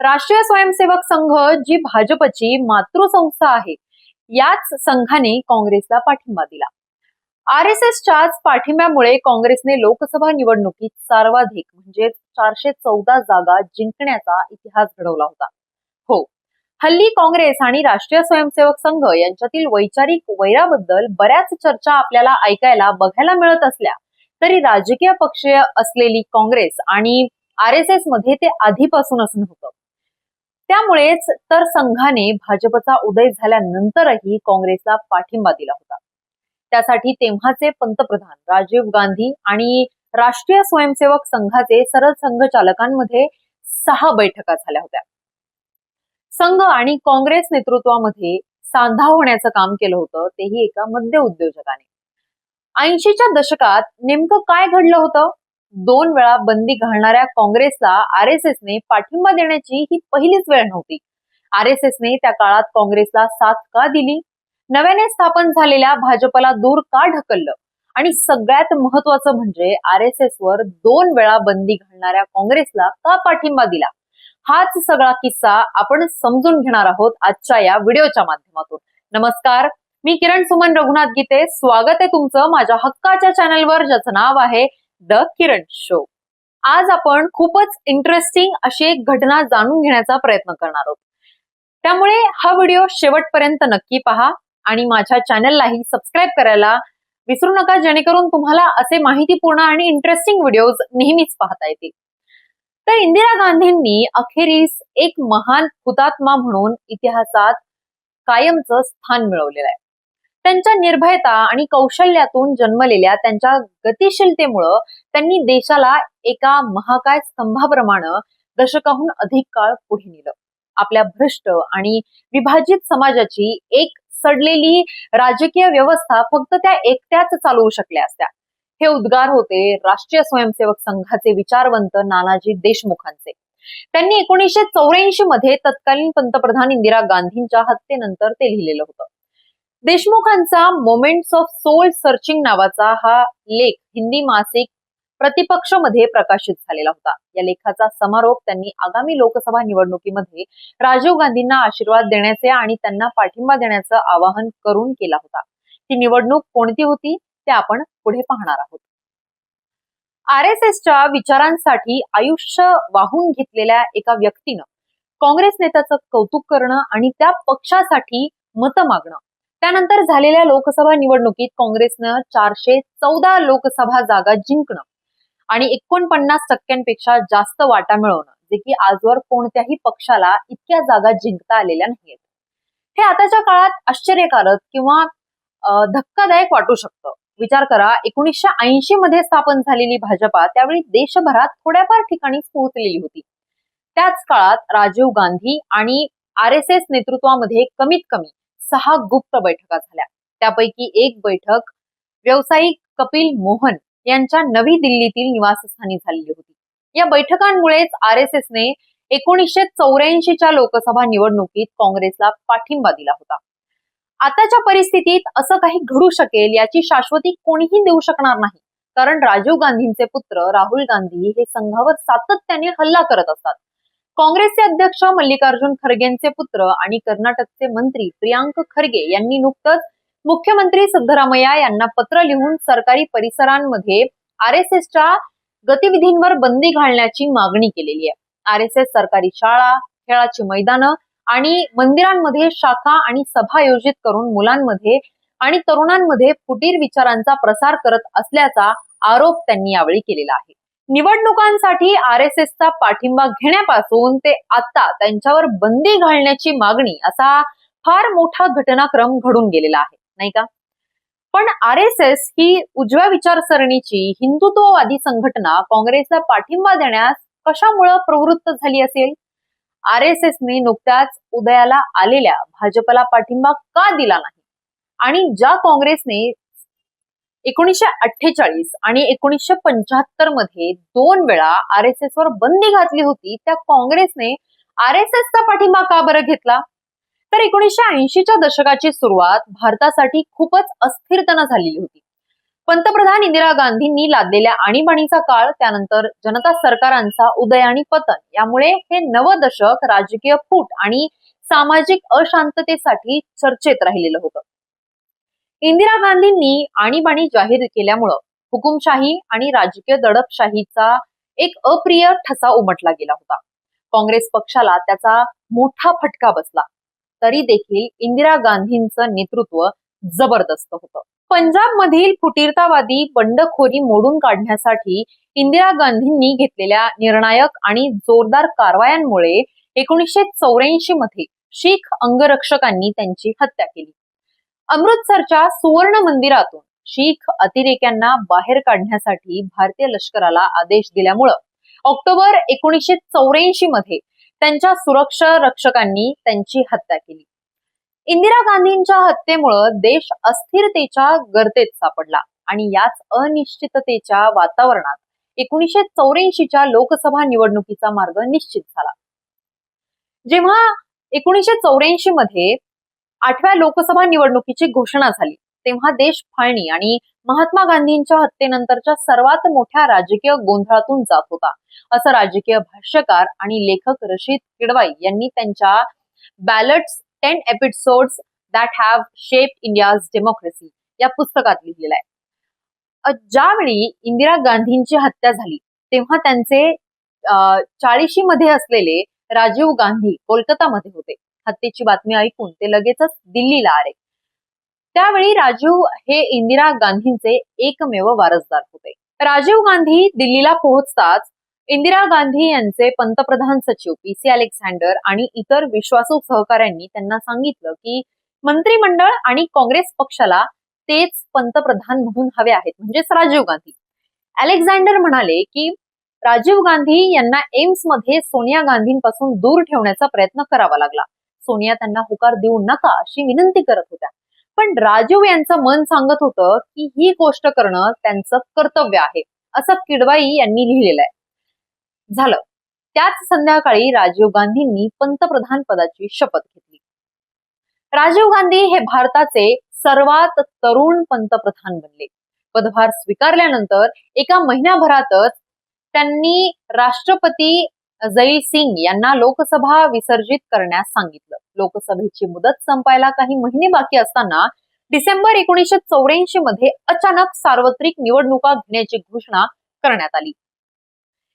राष्ट्रीय स्वयंसेवक संघ जी भाजपची मातृसंस्था आहे याच संघाने काँग्रेसला पाठिंबा दिला. आर एस एसच्याच पाठिंब्यामुळे काँग्रेसने लोकसभा निवडणुकीत सर्वाधिक म्हणजे चारशे चौदा जागा जिंकण्याचा इतिहास घडवला होता. हो हल्ली काँग्रेस आणि राष्ट्रीय स्वयंसेवक संघ यांच्यातील वैचारिक वैराबद्दल बऱ्याच चर्चा आपल्याला ऐकायला बघायला मिळत असल्या तरी राजकीय पक्ष असलेली काँग्रेस आणि आर एस एसमध्ये ते आधीपासूनच नव्हतं. त्यामुळेच तर संघाने भाजपचा उदय झाल्यानंतरही काँग्रेसला पाठिंबा दिला होता. त्यासाठी तेव्हाचे पंतप्रधान राजीव गांधी आणि राष्ट्रीय स्वयंसेवक संघाचे सरळ संघचालकांमध्ये सहा बैठका झाल्या होत्या. संघ आणि काँग्रेस नेतृत्वामध्ये सांधा होण्याचं काम केलं होतं तेही एका मध्य उद्योजकाने. ऐंशीच्या दशकात नेमकं काय घडलं होतं? दोन वेळा बंदी घालणाऱ्या काँग्रेसला आर एस एसने पाठिंबा देण्याची ही पहिलीच वेळ नव्हती. आर एस एसने त्या काळात काँग्रेसला साथ का दिली? नव्याने स्थापन झालेल्या भाजपला दूर का ढकललं? आणि सगळ्यात महत्वाचं म्हणजे आर एस एस वर दोन वेळा बंदी घालणाऱ्या काँग्रेसला का पाठिंबा दिला? हाच सगळा किस्सा आपण समजून घेणार आहोत आजच्या या व्हिडिओच्या माध्यमातून. नमस्कार मी किरण सुमन रघुनाथ गीते. स्वागत आहे तुमचं माझ्या हक्काच्या चॅनलवर ज्याचं नाव आहे द किरण शो. आज आपण खूपच इंटरेस्टिंग अशी एक घटना जाणून घेण्याचा प्रयत्न करणार आहोत. त्यामुळे हा व्हिडिओ शेवटपर्यंत नक्की पहा आणि माझ्या चॅनललाही सबस्क्राईब करायला विसरू नका जेणेकरून तुम्हाला असे माहितीपूर्ण आणि इंटरेस्टिंग व्हिडिओज नेहमीच पाहता येतील. तर इंदिरा गांधींनी अखेरीस एक महान हुतात्मा म्हणून इतिहासात कायमचं स्थान मिळवलेलं आहे. त्यांच्या निर्भयता आणि कौशल्यातून जन्मलेल्या त्यांच्या गतिशीलतेमुळं त्यांनी देशाला एका महाकाय स्तंभाप्रमाणे दशकाहून अधिक काळ पुढे नेलं. आपल्या भ्रष्ट आणि विभाजित समाजाची एक सडलेली राजकीय व्यवस्था फक्त त्या एकट्याच चालवू शकल्या असत्या. हे उद्गार होते राष्ट्रीय स्वयंसेवक संघाचे विचारवंत नानाजी देशमुखांचे. त्यांनी एकोणीसशे चौऱ्याऐंशी मध्ये तत्कालीन पंतप्रधान इंदिरा गांधींच्या हत्येनंतर ते लिहिलेलं होतं. देशमुखांचा मोमेंट्स ऑफ सोल सर्चिंग नावाचा हा लेख हिंदी मासिक प्रतिपक्षमध्ये प्रकाशित झालेला होता. या लेखाचा समारोप त्यांनी आगामी लोकसभा निवडणुकीमध्ये राजीव गांधींना आशीर्वाद देण्याचे आणि त्यांना पाठिंबा देण्याचं आवाहन करून केला होता. ही निवडणूक कोणती होती ते आपण पुढे पाहणार आहोत. आर एस एसच्या विचारांसाठी आयुष्य वाहून घेतलेल्या एका व्यक्तीनं काँग्रेस नेत्याचं कौतुक करणं आणि त्या पक्षासाठी मतं मागणं त्यानंतर झालेल्या लोकसभा निवडणुकीत काँग्रेसनं चारशे चौदा लोकसभा जागा जिंकणं आणि एकोणपन्नास टक्क्यांपेक्षा जास्त वाटा मिळवणं जे की आजवर कोणत्याही पक्षाला इतक्या जागा जिंकता आलेल्या नाहीत हे आताच्या काळात आश्चर्यकारक किंवा धक्कादायक वाटू शकतं. विचार करा एकोणीसशे ऐंशी मध्ये स्थापन झालेली भाजपा त्यावेळी देशभरात थोड्याफार ठिकाणी पोहोचलेली होती. त्याच काळात राजीव गांधी आणि आर एस एस नेतृत्वामध्ये कमीत कमी सहा गुप्त बैठका झाल्या. त्यापैकी एक बैठक व्यावसायिक कपिल मोहन यांच्या नवी दिल्लीतील निवासस्थानी झालेली होती. या बैठकांमुळेच आर एस एसने एकोणीसशे चौऱ्याऐंशीच्या लोकसभा निवडणुकीत काँग्रेसला पाठिंबा दिला होता. आताच्या परिस्थितीत असं काही घडू शकेल याची शाश्वती कोणीही देऊ शकणार नाही. कारण राजीव गांधींचे पुत्र राहुल गांधी हे संघावर सातत्याने हल्ला करत असतात. काँग्रेसचे अध्यक्ष मल्लिकार्जुन खरगेंचे पुत्र आणि कर्नाटकचे मंत्री प्रियांक खरगे यांनी नुकतंच मुख्यमंत्री सिद्धरामय्या यांना पत्र लिहून सरकारी परिसरांमध्ये आर एस एसच्या गतिविधींवर बंदी घालण्याची मागणी केलेली आहे. आर एस एस सरकारी शाळा खेळाची मैदानं आणि मंदिरांमध्ये शाखा आणि सभा आयोजित करून मुलांमध्ये आणि तरुणांमध्ये फुटीर विचारांचा प्रसार करत असल्याचा आरोप त्यांनी यावेळी केलेला आहे. निवडणुकांसाठी आर एस एसचा पाठिंबा घेण्यापासून ते आता त्यांच्यावर बंदी घालण्याची मागणी असा फार मोठा घटनाक्रम घडून गेलेला आहे नाही का? पण आर एस एस ही उजव्या विचारसरणीची हिंदुत्ववादी संघटना काँग्रेसला पाठिंबा देण्यास कशामुळे प्रवृत्त झाली असेल? आर एस एसने नुकत्याच उदयाला आलेल्या भाजपला पाठिंबा का दिला नाही? आणि ज्या काँग्रेसने एकोणीसशे अठ्ठेचाळीस आणि एकोणीसशे पंच्याहत्तरमध्ये दोन वेळा आर एस एस वर बंदी घातली होती. त्या काँग्रेसने आर एस एसचा पाठिंबा का बरं घेतला? तर एकोणीसशे ऐंशीच्या दशकाची सुरुवात भारतासाठी खूपच अस्थिरतेनं झालेली होती. पंतप्रधान इंदिरा गांधींनी लादलेल्या आणीबाणीचा काळ त्यानंतर जनता सरकारांचा उदय आणि पतन यामुळे हे नव दशक राजकीय फूट आणि सामाजिक अशांततेसाठी चर्चेत राहिलेलं होतं. इंदिरा गांधींनी आणीबाणी जाहीर केल्यामुळं हुकुमशाही आणि राजकीय दडपशाहीचा एक अप्रिय ठसा उमटला गेला होता. काँग्रेस पक्षाला त्याचा मोठा फटका बसला. तरी देखील इंदिरा गांधींचं नेतृत्व जबरदस्त होतं. पंजाब मधील फुटीरतावादी बंडखोरी मोडून काढण्यासाठी इंदिरा गांधींनी घेतलेल्या निर्णायक आणि जोरदार कारवायांमुळे एकोणीसशे चौऱ्याऐंशी मध्ये शीख अंगरक्षकांनी त्यांची हत्या केली. अमृतसरच्या सुवर्ण मंदिरातून शीख अतिरेक्यांना बाहेर काढण्यासाठी भारतीय लष्कराला आदेश दिल्यामुळं ऑक्टोबर एकोणीसशे चौऱ्याऐंशी मध्ये त्यांच्या सुरक्षा रक्षकांनी त्यांची हत्या केली. इंदिरा गांधींच्या हत्येमुळं देश अस्थिरतेच्या गर्तेत सापडला आणि याच अनिश्चिततेच्या वातावरणात एकोणीसशे चौऱ्याऐंशीच्या लोकसभा निवडणुकीचा मार्ग निश्चित झाला. जेव्हा एकोणीसशे चौऱ्याऐंशी मध्ये आठव्या लोकसभा निवडणुकीची घोषणा झाली. तेव्हा देश फाळणी आणि महात्मा गांधींच्या हत्येनंतरच्या सर्वात मोठ्या राजकीय गोंधळातून जात होता. असं राजकीय भाष्यकार आणि लेखक रशीद किडवाई यांनी त्यांच्या ballots ten episodes that have shape India's democracy या पुस्तकात लिहिलेलं आहे. ज्यावेळी इंदिरा गांधींची हत्या झाली तेव्हा त्यांचे चाळीशी मध्ये असलेले राजीव गांधी कोलकातामध्ये होते. हत्येची बातमी ऐकून ते लगेचच दिल्लीला आले. त्यावेळी राजीव हे इंदिरा गांधींचे एकमेव वारसदार होते. राजीव गांधी दिल्लीला पोहोचताच इंदिरा गांधी यांचे पंतप्रधान सचिव पी सी अलेक्झांडर आणि इतर विश्वासू सहकाऱ्यांनी त्यांना सांगितलं की मंत्रिमंडळ आणि काँग्रेस पक्षाला तेच पंतप्रधान म्हणून हवे आहेत म्हणजेच राजीव गांधी. अलेक्झांडर म्हणाले की राजीव गांधी यांना एम्समध्ये सोनिया गांधींपासून दूर ठेवण्याचा प्रयत्न करावा लागला. सोनिया त्यांना होकार देऊ नका अशी विनंती करत होत्या. पण राजीव यांचं मन सांगत होतं की ही गोष्ट करणं त्यांचं कर्तव्य आहे असं किडवाई यांनी लिहिलेलं आहे. झालं. त्याच संध्याकाळी राजीव गांधींनी पंतप्रधान पदाची शपथ घेतली. राजीव गांधी हे भारताचे सर्वात तरुण पंतप्रधान बनले. पदभार स्वीकारल्यानंतर एका महिन्याभरातच त्यांनी राष्ट्रपती जैल सिंग यांना लोकसभा विसर्जित करण्यास सांगितलं. लोकसभेची मुदत संपायला काही महिने बाकी असताना डिसेंबर एकोणीसशे चौऱ्याऐंशी मध्ये अचानक सार्वत्रिक निवडणुका घेण्याची घोषणा करण्यात आली.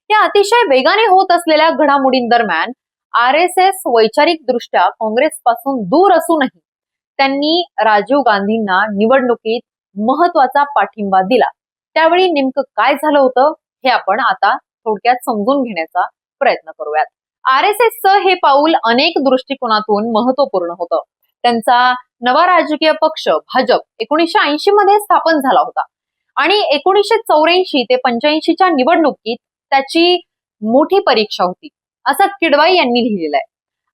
या अतिशय वेगाने होत असलेल्या घडामोडींदरम्यान आर एस एस वैचारिक दृष्ट्या काँग्रेस पासून दूर असूनही त्यांनी राजीव गांधींना निवडणुकीत महत्त्वाचा पाठिंबा दिला. त्यावेळी नेमकं काय झालं होतं हे आपण आता थोडक्यात समजून घेण्याचा प्रयत्न करूयात. आर एस एसचं हे पाऊल अनेक दृष्टिकोनातून महत्त्वपूर्ण होतं. त्यांचा नवा राजकीय पक्ष भाजप एकोणीसशे ऐंशी मध्ये स्थापन झाला होता. आणि एकोणीसशे चौऱ्याऐंशी ते पंच्याऐंशीच्या निवडणुकीत त्याची मोठी परीक्षा होती. असं किडवाई यांनी लिहिलेलं आहे.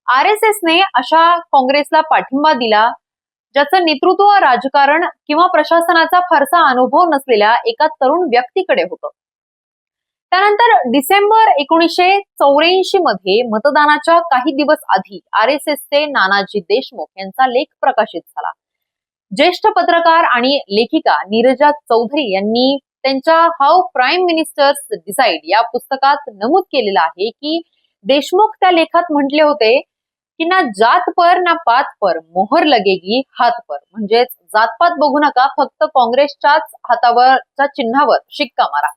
आर एस एसने अशा काँग्रेसला पाठिंबा दिला ज्याचं नेतृत्व राजकारण किंवा प्रशासनाचा फारसा अनुभव नसलेल्या एका तरुण व्यक्तीकडे होतं. त्यानंतर डिसेंबर एकोणीसशे चौऱ्याऐंशी मध्ये मतदानाच्या काही दिवस आधी आर एस एसचे नानाजी देशमुख यांचा लेख प्रकाशित झाला. ज्येष्ठ पत्रकार आणि लेखिका नीरजा चौधरी यांनी त्यांच्या हाऊ प्राईम मिनिस्टर्स डिसाईड या पुस्तकात नमूद केलेलं आहे की देशमुख त्या लेखात म्हटले होते की ना जात पर ना पात पर मोहर लगेगी हात पर. म्हणजेच जातपात बघू नका फक्त काँग्रेसच्याच हातावरच्या चिन्हावर शिक्का मारा.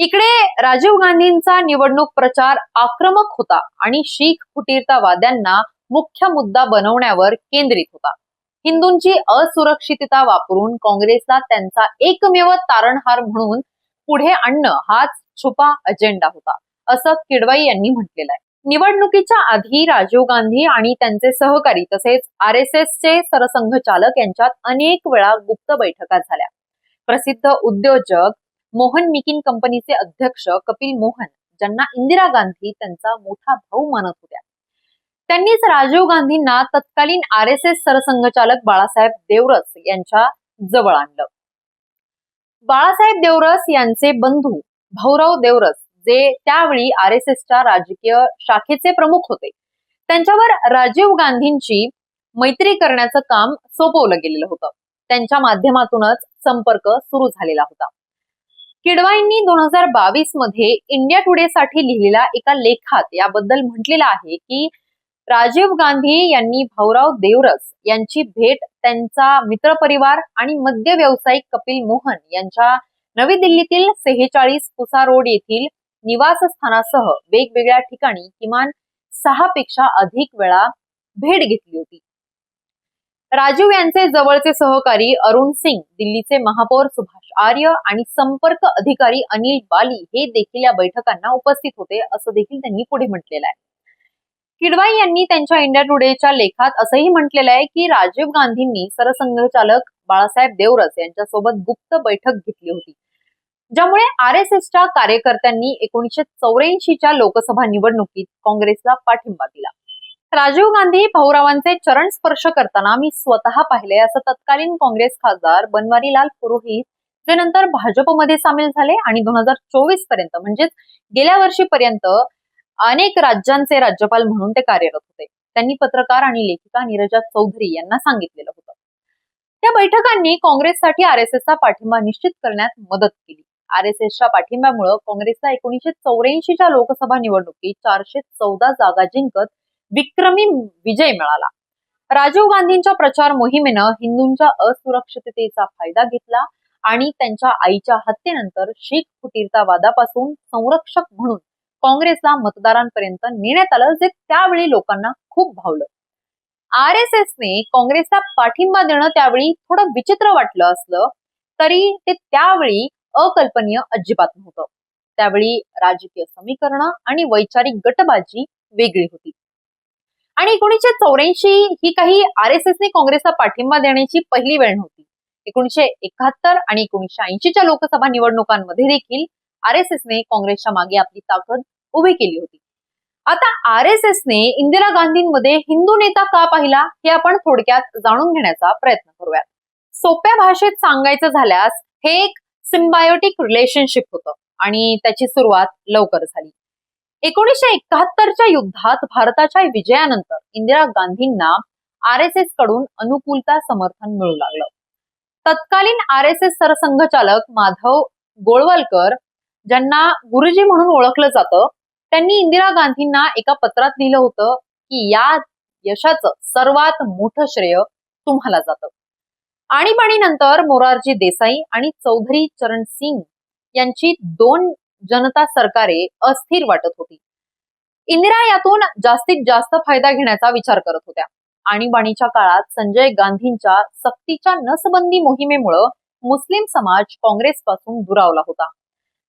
इकडे राजीव गांधींचा निवडणूक प्रचार आक्रमक होता आणि शीख फुटीरतावाद्यांना मुख्य मुद्दा बनवण्यावर केंद्रित होता. हिंदूंची असुरक्षितता वापरून काँग्रेसला त्यांचा एकमेव तारणहार म्हणून पुढे आणणं हाच छुपा अजेंडा होता असं किडवाई यांनी म्हटलेलं आहे. निवडणुकीच्या आधी राजीव गांधी आणि त्यांचे सहकारी तसेच आर एस एसचे सरसंघचालक यांच्यात अनेक वेळा गुप्त बैठका झाल्या. प्रसिद्ध उद्योजक मोहन मिकिन कंपनीचे अध्यक्ष कपिल मोहन ज्यांना इंदिरा गांधी त्यांचा मोठा भाऊ मानत होत्या. त्यांनीच राजीव गांधींना तत्कालीन आर एस एस सरसंघचालक बाळासाहेब देवरस यांच्या जवळ आणलं. बाळासाहेब देवरस यांचे बंधू भाऊराव देवरस जे त्यावेळी आर एस एसच्या राजकीय शाखेचे प्रमुख होते. त्यांच्यावर राजीव गांधींची मैत्री करण्याचं काम सोपवलं गेलेलं होतं. त्यांच्या माध्यमातूनच संपर्क सुरू झालेला होता. किडवाईंनी दोन हजार बावीसमध्ये इंडिया टुडे साठी लिहिलेल्या एका लेखात याबद्दल म्हटलेलं आहे की राजीव गांधी यांनी भाऊराव देवरस यांची भेट त्यांचा मित्रपरिवार आणि मद्य व्यावसायिक कपिल मोहन यांच्या नवी दिल्लीतील सेहेचाळीस पुसा रोड येथील निवासस्थानासह वेगवेगळ्या ठिकाणी किमान सहा पेक्षा अधिक वेळा भेट घेतली होती. राजीव यांचे जवळचे सहकारी अरुण सिंग दिल्लीचे महापौर सुभाष आर्य आणि संपर्क अधिकारी अनिल बाली हे देखील या बैठकांना उपस्थित होते असं देखील त्यांनी पुढे म्हटलेलं आहे. किडवाई यांनी त्यांच्या इंडिया टुडेच्या लेखात असंही म्हटलेलं आहे की राजीव गांधींनी सरसंघचालक बाळासाहेब देवरस यांच्यासोबत गुप्त बैठक घेतली होती ज्यामुळे आर एस एसच्या कार्यकर्त्यांनी एकोणीशे चौऱ्याऐंशीच्या लोकसभा निवडणुकीत काँग्रेसला पाठिंबा दिला. राजीव गांधी भाऊरावांचे चरण स्पर्श करताना मी स्वतः पाहिले असं तत्कालीन काँग्रेस खासदार बनवारीलाल पुरोहित जे नंतर भाजपमध्ये सामील झाले आणि दोन हजार चोवीसपर्यंत म्हणजेच गेल्या वर्षीपर्यंत अनेक राज्यांचे राज्यपाल म्हणून ते कार्यरत होते. त्यांनी पत्रकार आणि लेखिका नीरजा चौधरी यांना सांगितलेलं होतं. त्या बैठकांनी काँग्रेससाठी आर एस एसचा पाठिंबा निश्चित करण्यात मदत केली. आर एस एसच्या पाठिंब्यामुळे काँग्रेसला एकोणीशे चौऱ्याऐंशीच्या लोकसभा निवडणुकीत चारशे चौदा जागा जिंकत विक्रमी विजय मिळाला. राजीव गांधींच्या प्रचार मोहिमेनं हिंदूंच्या असुरक्षिततेचा फायदा घेतला आणि त्यांच्या आईच्या हत्येनंतर शीख फुटीरतावादापासून संरक्षक म्हणून काँग्रेसला मतदारांपर्यंत नेण्यात आलं जे त्यावेळी लोकांना खूप भावलं. आर एस एसने काँग्रेसला पाठिंबा देणं त्यावेळी थोडं विचित्र वाटलं असलं तरी ते त्यावेळी अकल्पनीय अजिबात नव्हतं. त्यावेळी राजकीय समीकरण आणि वैचारिक गटबाजी वेगळी होती. आणि एकोणीसशे चौऱ्याऐंशी ही काही आर एस एसने काँग्रेसला पाठिंबा देण्याची पहिली वेळ नव्हती. एकोणीशे एकाहत्तर आणि एकोणीसशे ऐंशीच्या लोकसभा निवडणुकांमध्ये देखील आर एस एसने काँग्रेसच्या मागे आपली ताकद उभी केली होती. आता आर एस एसने इंदिरा गांधींमध्ये हिंदू नेता का पाहिला हे आपण थोडक्यात जाणून घेण्याचा प्रयत्न करूयात. सोप्या भाषेत सांगायचं झाल्यास हे एक सिम्बायोटिक रिलेशनशिप होतं आणि त्याची सुरुवात लवकर झाली. एकोणीसशे एकाहत्तरच्या युद्धात भारताच्या विजयानंतर इंदिरा गांधींना आर एस एसकडून अनुकूलता समर्थन मिळू लागलं. तत्कालीन आर एस एस सरसंघचालक माधव गोळवलकर ज्यांना गुरुजी म्हणून ओळखलं जातं त्यांनी इंदिरा गांधींना एका पत्रात लिहिलं होतं की या यशाचं सर्वात मोठं श्रेय तुम्हाला जातं. आणीबाणीनंतर मोरारजी देसाई आणि चौधरी चरण सिंग यांची दोन जनता सरकारे अस्थिर वाटत होती. इंदिरा यातून जास्तीत जास्त फायदा घेण्याचा विचार करत होत्या. आणीबाणीच्या काळात संजय गांधींच्या सक्तीच्या नसबंदी मोहिमेमुळं मुस्लिम समाज काँग्रेसपासून दुरावला होता.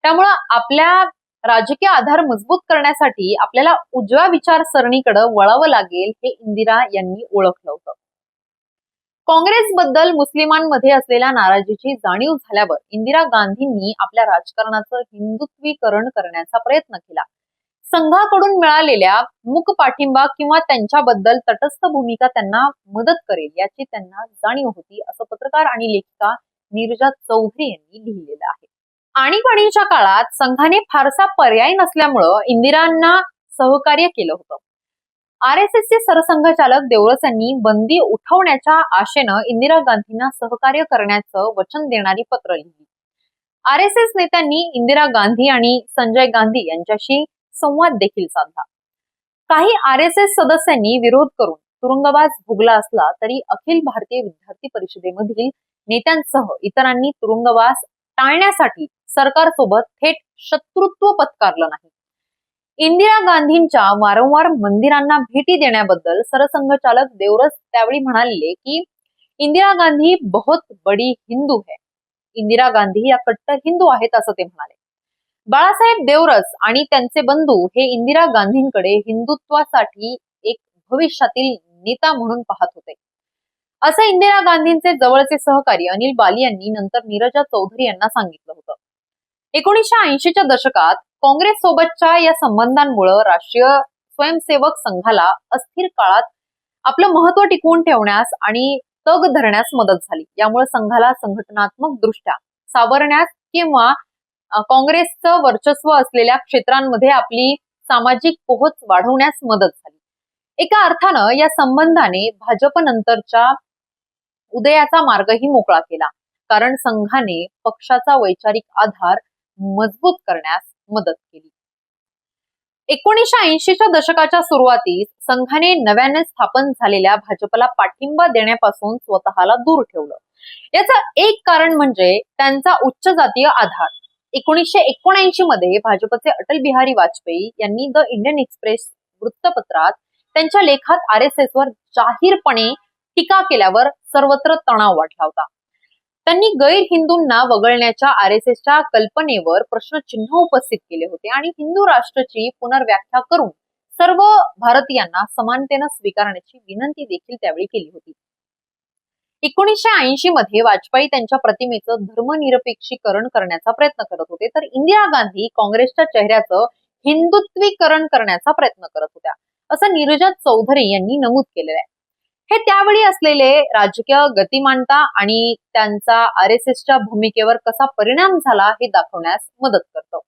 त्यामुळं आपल्या राजकीय आधार मजबूत करण्यासाठी आपल्याला उजव्या विचारसरणीकडे वळावं लागेल हे इंदिरा यांनी ओळखलं होतं. काँग्रेसबद्दल मुस्लिमांमध्ये असलेल्या नाराजीची जाणीव झाल्यावर इंदिरा गांधींनी आपल्या राजकारणाचं हिंदुत्वीकरण करण्याचा प्रयत्न केला. संघाकडून मिळालेल्या मुक पाठिंबा किंवा त्यांच्याबद्दल तटस्थ भूमिका त्यांना मदत करेल याची त्यांना जाणीव होती असं पत्रकार आणि लेखिका नीरजा चौधरी यांनी लिहिलेलं आहे. आणीबाणीच्या काळात संघाने फारसा पर्याय नसल्यामुळं इंदिरांना सहकार्य केलं होतं. आर एस एसचे सरसंघचालक देवळस यांनी बंदी उठवण्याच्या आशेनं इंदिरा गांधींना सहकार्य करण्याचं वचन देणारी पत्र लिहिली. आर एस एस नेत्यांनी इंदिरा गांधी आणि संजय गांधी यांच्याशी संवाद देखील साधला. काही आर एस एस सदस्यांनी विरोध करून तुरुंगवास भोगला असला तरी अखिल भारतीय विद्यार्थी परिषदेमधील नेत्यांसह इतरांनी तुरुंगवास टाळण्यासाठी सरकारसोबत थेट शत्रुत्व पत्कारलं नाही. इंदिरा गांधींच्या वारंवार मंदिरांना भेटी देण्याबद्दल सरसंघचालक देवरस त्यावेळी म्हणाले की इंदिरा गांधी बहुत बडी हिंदू है. इंदिरा गांधी या कट्टर हिंदू आहेत असं ते म्हणाले. बाळासाहेब देवरस आणि त्यांचे बंधू हे इंदिरा गांधींकडे हिंदुत्वासाठी एक भविष्यातील नेता म्हणून पाहत होते. असं इंदिरा गांधींचे जवळचे सहकारी अनिल बाली यांनी नंतर नीरजा चौधरी यांना सांगितलं होतं. एकोणीसशे ऐंशीच्या दशकात काँग्रेस सोबतच्या या संबंधांमुळे राष्ट्रीय स्वयंसेवक संघाला अस्थिर काळात आपलं महत्त्व टिकवून ठेवण्यास आणि तग धरण्यास मदत झाली. यामुळे संघाला संघटनात्मक दृष्ट्या सावरण्यास किंवा काँग्रेसचं वर्चस्व असलेल्या क्षेत्रांमध्ये आपली सामाजिक पोहोच वाढवण्यास मदत झाली. एका अर्थानं या संबंधाने भाजप नंतरच्या उदयाचा मार्गही मोकळा केला. कारण संघाने पक्षाचा वैचारिक आधार मजबूत करण्यास मदत केली. एकोणीसशे ऐंशीच्या दशकाच्या सुरुवातीस संघाने नव्याने स्थापन झालेल्या भाजपला पाठिंबा देण्यापासून स्वतःला दूर ठेवलं. याचं एक कारण म्हणजे त्यांचा उच्च जातीय आधार. एकोणीसशे एकोणऐंशी मध्ये भाजपचे अटल बिहारी वाजपेयी यांनी द इंडियन एक्सप्रेस वृत्तपत्रात त्यांच्या लेखात आर एस एस वर जाहीरपणे टीका केल्यावर सर्वत्र तणाव वाढला होता. त्यांनी गैर हिंदूंना वगळण्याच्या आर एस एसच्या कल्पनेवर प्रश्नचिन्ह उपस्थित केले होते आणि हिंदू राष्ट्राची पुनर्व्याख्या करून सर्व भारतीयांना समानतेनं स्वीकारण्याची विनंती देखील त्यावेळी केली होती. एकोणीसशे ऐंशी मध्ये वाजपेयी त्यांच्या प्रतिमेचं धर्मनिरपेक्षीकरण करण्याचा प्रयत्न करत होते. तर इंदिरा गांधी काँग्रेसच्या चेहऱ्याचं हिंदुत्वीकरण करण्याचा प्रयत्न करत होत्या. असं नीरजा चौधरी यांनी नमूद केलेलं आहे. हे त्यावेळी असलेले राजकीय गतिमानता आणि त्यांचा आर एस एसच्या भूमिकेवर कसा परिणाम झाला हे दाखवण्यास मदत करतं.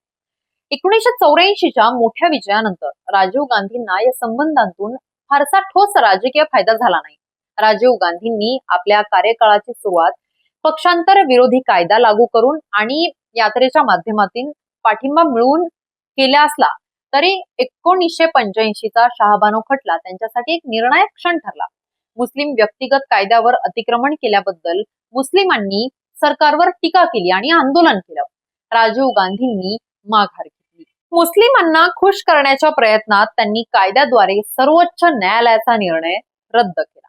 एकोणीसशे चौऱ्याऐंशीच्या मोठ्या विजयानंतर राजीव गांधींना या संबंधांतून फारसा ठोस राजकीय फायदा झाला नाही. राजीव गांधींनी आपल्या कार्यकाळाची सुरुवात पक्षांतर विरोधी कायदा लागू करून आणि यात्रेच्या माध्यमातून पाठिंबा मिळवून केला असला तरी एकोणीसशे पंच्याऐंशीचा शहाबानो खटला त्यांच्यासाठी एक निर्णायक क्षण ठरला. मुस्लिम व्यक्तिगत कायद्यावर अतिक्रमण केल्याबद्दल मुस्लिमांनी सरकारवर टीका केली आणि आंदोलन केलं. राजीव गांधींनी माघार घेतली. मुस्लिमांना खुश करण्याच्या प्रयत्नात त्यांनी कायद्याद्वारे सर्वोच्च न्यायालयाचा निर्णय रद्द केला.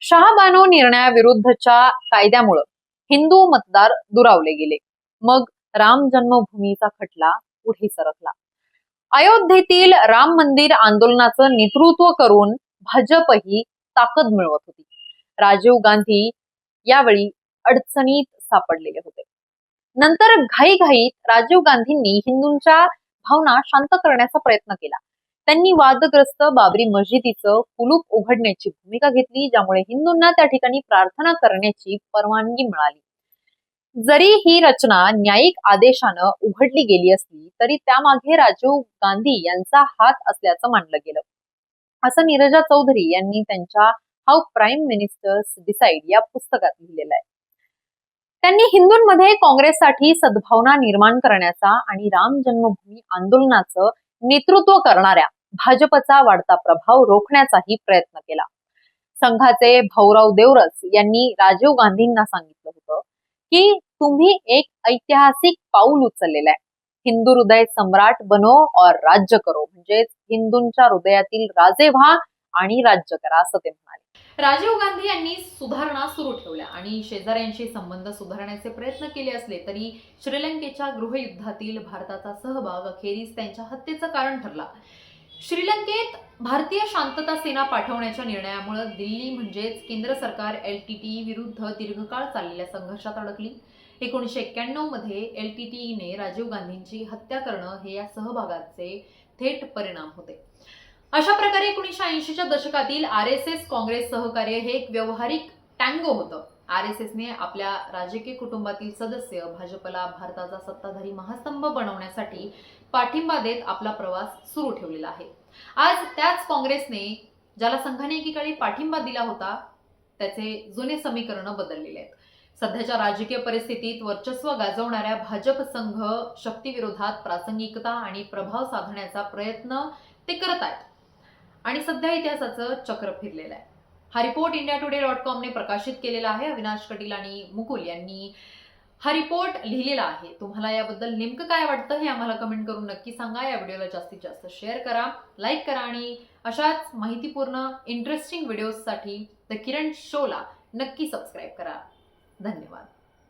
शहाबानो निर्णयाविरुद्धच्या कायद्यामुळं हिंदू मतदार दुरावले गेले. मग राम जन्मभूमीचा खटला पुढे सरकला. अयोध्येतील राम मंदिर आंदोलनाचं नेतृत्व करून भाजपही ताकद मिळवत होती. राजीव गांधी यावेळी अडचणीत सापडलेले होते. नंतर घाईघाईत राजीव गांधींनी हिंदूंच्या भावना शांत करण्याचा प्रयत्न केला. त्यांनी वादग्रस्त बाबरी मस्जिदीचं कुलूप उघडण्याची भूमिका घेतली ज्यामुळे हिंदूंना त्या ठिकाणी प्रार्थना करण्याची परवानगी मिळाली. जरी ही रचना न्यायिक आदेशानं उघडली गेली असली तरी त्यामागे राजीव गांधी यांचा हात असल्याचं मानलं गेलं. असं नीरजा चौधरी यांनी त्यांच्या हाऊ प्राईम मिनिस्टर्स डिसाईड या पुस्तकात लिहिलेलं आहे. त्यांनी हिंदूंमध्ये काँग्रेससाठी सद्भावना निर्माण करण्याचा आणि राम जन्मभूमी आंदोलनाचं नेतृत्व करणाऱ्या भाजपचा वाढता प्रभाव रोखण्याचाही प्रयत्न केला. संघाचे भाऊराव देवरस यांनी राजीव गांधींना सांगितलं होतं की तुम्ही एक ऐतिहासिक पाऊल उचललेलं आहे. हिंदू हृदय सम्राट बनो और राज्य करो म्हणजेच हिंदूंच्या हृदयातील राजे व्हा आणि राज्य करा असं ते म्हणाले. राजीव गांधी यांनी सुधारणा सुरू ठेवल्या आणि शेजाऱ्यांशी संबंध सुधारण्याचे प्रयत्न केले असले तरी श्रीलंकेच्या गृहयुद्धातील भारताचा सहभाग अखेरीस त्यांच्या हत्येचं कारण ठरला. श्रीलंकेत भारतीय शांतता सेना पाठवण्याच्या निर्णयामुळे दिल्ली म्हणजेच केंद्र सरकार एल टी टी विरुद्ध दीर्घकाळ चाललेल्या संघर्षात अडकली. एकोणीसशे एक्क्याण्णवमध्ये एल टी टीईने राजीव गांधींची हत्या करणं हे या सहभागाचे थेट परिणाम होते. अशा प्रकारे एकोणीसशे ऐंशीच्या दशकातील आर एस एस काँग्रेस सहकार्य हे एक व्यावहारिक टँगो होतं. आर एस एसने आपल्या राजकीय कुटुंबातील सदस्य भाजपला भारताचा सत्ताधारी महास्तंभ बनवण्यासाठी पाठिंबा देत आपला प्रवास सुरू ठेवलेला आहे. आज त्याच काँग्रेसने ज्याला संघाने एकीकडे पाठिंबा दिला होता त्याचे जुने समीकरण बदललेले आहेत. सध्याच्या राजकीय परिस्थितीत वर्चस्व गाजवणाऱ्या भाजप संघ शक्तीविरोधात प्रासंगिकता आणि प्रभाव साधण्याचा प्रयत्न ते करत आहेत. आणि सध्या इतिहासाचं चक्र फिरलेलं आहे. हा रिपोर्ट इंडिया टुडे डॉट कॉमने प्रकाशित केलेला आहे. अविनाश कटील आणि मुकुल यांनी हा रिपोर्ट लिहिलेला आहे. तुम्हाला याबद्दल नेमकं काय वाटतं हे आम्हाला कमेंट करून नक्की सांगा. या व्हिडिओला जास्तीत जास्त शेअर करा लाईक करा आणि अशाच माहितीपूर्ण इंटरेस्टिंग व्हिडिओजसाठी द किरण शोला नक्की सबस्क्राईब करा. धन्यवाद.